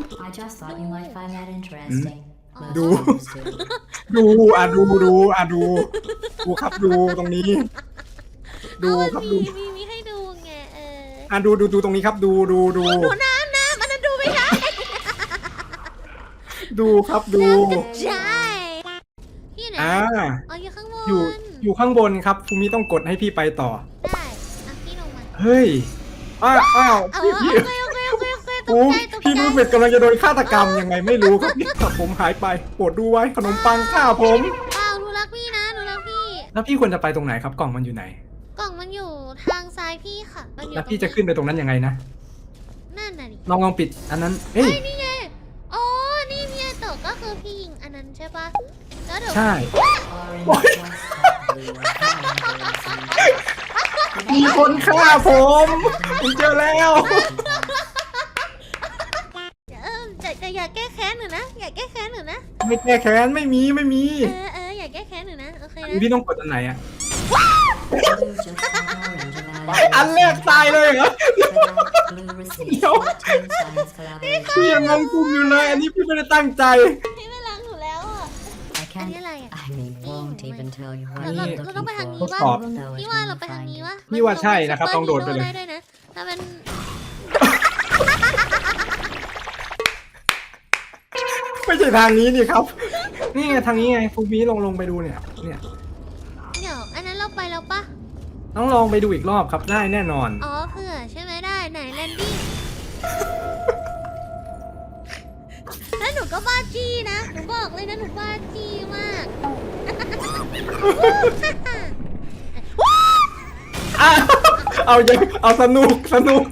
I just thought you might find that interesting. Most Do. humans do. ดูอะดูดูอะดู ดูครับดูตรงนี้ ดูเอามันครับมีดูมีมีให้ดูไงเอออะดูดูดูตรงนี้ครับ ดูดูดูดูน้ำน้ำอันนั้นดูไม่ได้ดูครับดู ใช่พี่ไหนอ่า อ๋ออยู่ข้างบนอยู่อยู่ข้างบนครับภูมิต้องกดให้พี่ไปต่อ ได้อะพี่ลงมาเฮ้ยอ้าวอ้าวเอาพี่โอพี่เคโอเคโอเคโอเคตโอ้ กใจตกพี่ใจรู้สึกกำลังจะโดนฆาตกรรมยังไงไม่รู้ครับเนี่ยผมหายไปโปรดดูไว้ขนมปังฆ่าผม เปล่าหนูรักพี่นะหนูรักพี่ แล้วพี่ควรจะไปตรงไหนครับกล่องมันอยู่ไหน กล่องมันอยู่ทางซ้ายพี่ค่ะมันอยู่แล้วตรงพี่จะขึ้นไปตรงนั้นยังไงนะนั่นน่ะดิลองลองปิดอันนั้นเอ้ยเฮ้ยนี่ไงอ๋อนี่พี่ไอโตะก็คือพี่ยิงอันนั้นใช่ปะแล้วเดี๋ยว ใช่ Orange, just like blue, or cranberries. มีคนฆ่าผมผมเจอแล้วเอ อจะจะอยากแก้แค้นหนูนะ อยากแก้แค้นหนูนะ ไม่แก้แค้นไม่มีไม่มีเออเอออยากแก้แค้นหนูนะ โอเคนะพี่ต้องกดอันไหนอะ Blue just like orange, evaluation. อันแรกตายเลยเหรอ Blue receives Yo. 14 science collaboration. พี่ยังงงกุมอยู่เลย อันนี้พี่ไม่ได้ตั้งใจ พี่ไม่รักหนูแล้วอะ I อัน can't. นี้อะไรอะ I mean, won't even tell you what เรา you're เราต้อง looking ไปทาง for. นี้ทดป่ะสอบ You'll know it พี่ when ว่า you เราไปทาง find นี้ it. วะพี่ว่าใช่นะครับลองโดดไปเลยได้ด้วยนะถ้าเป็น ไม่ใช่ทางนี้นี่ครับ นี่ไงทางนี้ไงฟูมีลงลงไปดูเนี่ย เนี่ย เดี๋ยวอันนั้นเราไปแล้วปะต้องลองไปดูอีกรอบครับได้แน่นอน อ๋อเผื่อใช่ไหมได้ไหนแลนดิ้งแล้วหนูก็บ้าจี้นะหนูบอกเลยนะหนูบ้าจี้มากอ้าวเอาอย่างเอาสนุกสนุก